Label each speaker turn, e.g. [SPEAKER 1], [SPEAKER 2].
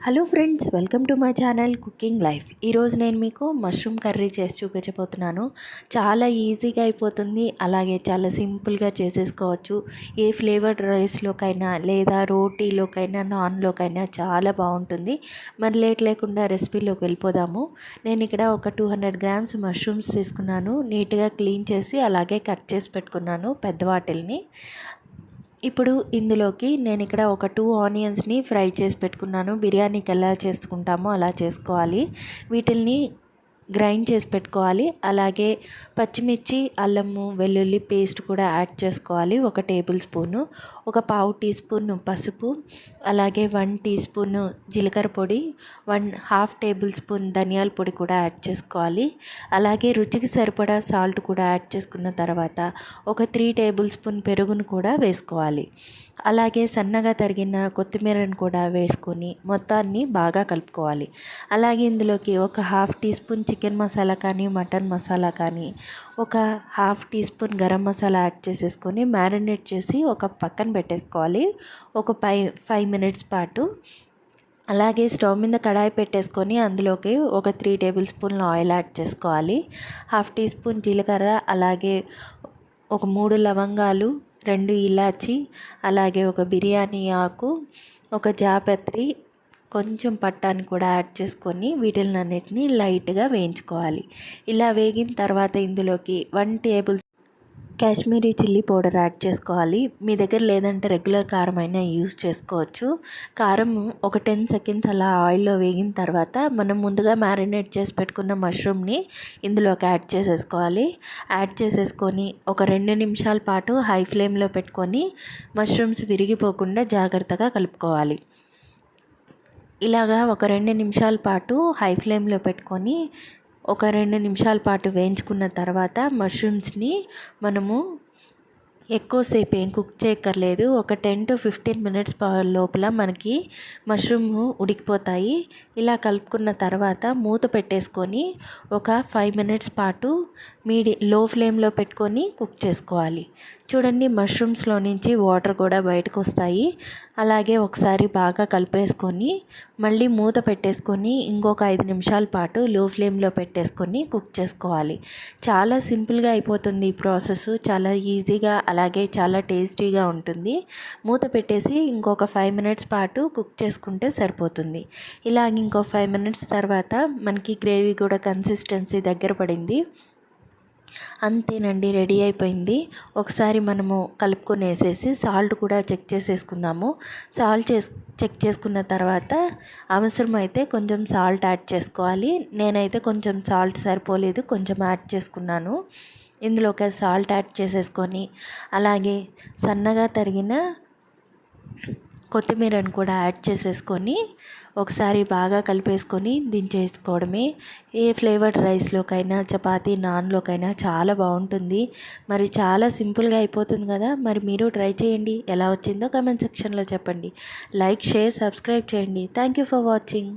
[SPEAKER 1] Hello friends welcome to my channel cooking life. ఈరోజు నేను మీకు మష్రూమ్ కర్రీ చేసి చూపించబోతున్నాను. చాలా ఈజీగా అయిపోతుంది. అలాగే చాలా సింపుల్గా చేసేసుకోవచ్చు. ఏ ఫ్లేవర్డ్ రైస్లోకైనా లేదా రోటీలోకైనా నాన్లోకైనా చాలా బాగుంటుంది. మరి లేట్ లేకుండా రెసిపీలోకి వెళ్ళిపోదాము. నేను ఇక్కడ ఒక టూ హండ్రెడ్ గ్రామ్స్ మష్రూమ్స్ తీసుకున్నాను. నీట్గా క్లీన్ చేసి అలాగే కట్ చేసి పెట్టుకున్నాను పెద్ద వాటిల్ని. ఇప్పుడు ఇందులోకి నేను ఇక్కడ ఒక టూ ఆనియన్స్ని ఫ్రై చేసి పెట్టుకున్నాను. బిర్యానీకి ఎలా చేసుకుంటామో అలా చేసుకోవాలి. వీటిల్ని గ్రైండ్ చేసి పెట్టుకోవాలి. అలాగే పచ్చిమిర్చి అల్లము వెల్లుల్లి పేస్ట్ కూడా యాడ్ చేసుకోవాలి. ఒక టేబుల్ స్పూను. ఒక పావు టీ స్పూన్ పసుపు. అలాగే వన్ టీ స్పూన్ జీలకర్ర పొడి. వన్ హాఫ్ టేబుల్ స్పూన్ ధనియాల పొడి కూడా యాడ్ చేసుకోవాలి. అలాగే రుచికి సరిపడా సాల్ట్ కూడా యాడ్ చేసుకున్న తర్వాత ఒక త్రీ టేబుల్ స్పూన్ పెరుగును కూడా వేసుకోవాలి. అలాగే సన్నగా తరిగిన కొత్తిమీరను కూడా వేసుకొని మొత్తాన్ని బాగా కలుపుకోవాలి. అలాగే ఇందులోకి ఒక half teaspoon chicken masala కానీ మటన్ మసాలా కానీ ఒక half teaspoon garam masala add చేసేసుకొని మ్యారినేట్ చేసి ఒక పక్కన పెట్టేసుకోవాలి. ఒక ఫైవ్ ఫైవ్ మినిట్స్ పాటు. అలాగే స్టవ్ మీద కడాయి పెట్టేసుకొని అందులోకి ఒక త్రీ టేబుల్ స్పూన్ల ఆయిల్ యాడ్ చేసుకోవాలి. హాఫ్ టీ స్పూన్ జీలకర్ర అలాగే ఒక మూడు లవంగాలు రెండు ఇలాచి అలాగే ఒక బిర్యానీ ఆకు ఒక జాపత్రి కొంచెం పట్టాన్ని కూడా యాడ్ చేసుకొని వీటిలన్నిటిని లైట్గా వేయించుకోవాలి. ఇలా వేగిన తర్వాత ఇందులోకి one table Kashmiri chilli powder add చేసుకోవాలి. మీ దగ్గర లేదంటే రెగ్యులర్ కారం అయినా యూజ్ చేసుకోవచ్చు. కారం ఒక టెన్ సెకండ్స్ అలా ఆయిల్లో వేగిన తర్వాత మనం ముందుగా మ్యారినేట్ చేసి పెట్టుకున్న మష్రూమ్ని ఇందులోకి యాడ్ చేసేసుకోవాలి. యాడ్ చేసేసుకొని ఒక రెండు నిమిషాల పాటు హై ఫ్లేమ్లో పెట్టుకొని మష్రూమ్స్ విరిగిపోకుండా జాగ్రత్తగా కలుపుకోవాలి. ఇలాగా ఒక రెండు నిమిషాల పాటు హై ఫ్లేమ్లో పెట్టుకొని ఒక రెండు నిమిషాల పాటు వేయించుకున్న తర్వాత మష్రూమ్స్ని మనము ఎక్కువసేపు ఏం కుక్ చేయక్కర్లేదు. ఒక టెన్ టు ఫిఫ్టీన్ మినిట్స్ లోపల మనకి మష్రూమ్ ఉడికిపోతాయి. ఇలా కలుపుకున్న తర్వాత మూత పెట్టేసుకొని ఒక ఫైవ్ మినిట్స్ పాటు మీడి లో ఫ్లేమ్లో పెట్టుకొని కుక్ చేసుకోవాలి. చూడండి మష్రూమ్స్లో నుంచి వాటర్ కూడా బయటకు వస్తాయి అలాగే ఒకసారి బాగా కలిపేసుకొని మళ్ళీ మూత పెట్టేసుకొని ఇంకొక ఐదు నిమిషాల పాటు లో ఫ్లేమ్లో పెట్టేసుకొని కుక్ చేసుకోవాలి. చాలా సింపుల్గా అయిపోతుంది ఈ ప్రాసెస్ చాలా ఈజీగా అలాగే చాలా టేస్టీగా ఉంటుంది. మూత పెట్టేసి ఇంకొక ఫైవ్ మినిట్స్ పాటు కుక్ చేసుకుంటే సరిపోతుంది. ఇలాగ ఇంకో ఫైవ్ మినిట్స్ తర్వాత మనకి గ్రేవీ కూడా కన్సిస్టెన్సీ దగ్గర పడింది. అంతేనండి రెడీ అయిపోయింది. ఒకసారి మనము కలుపుకొని వేసేసి సాల్ట్ కూడా చెక్ చేసేసుకుందాము. సాల్ట్ చేస్ చెక్ చేసుకున్న తర్వాత అవసరమైతే కొంచెం సాల్ట్ యాడ్ చేసుకోవాలి. నేనైతే కొంచెం సాల్ట్ సరిపోలేదు కొంచెం యాడ్ చేసుకున్నాను. ఇందులో ఒక సాల్ట్ యాడ్ చేసేసుకొని అలాగే సన్నగా తరిగిన కొత్తిమీరను కూడా యాడ్ చేసేసుకొని ఒకసారి బాగా కలిపేసుకొని దించేసుకోవడమే. ఏ ఫ్లేవర్డ్ రైస్లోకైనా చపాతీ నాన్లోకైనా చాలా బాగుంటుంది. మరి చాలా సింపుల్గా అయిపోతుంది కదా? మరి మీరు ట్రై చేయండి. ఎలా వచ్చిందో కమెంట్ సెక్షన్లో చెప్పండి. లైక్ షేర్ సబ్స్క్రైబ్ చేయండి. Thank you for watching.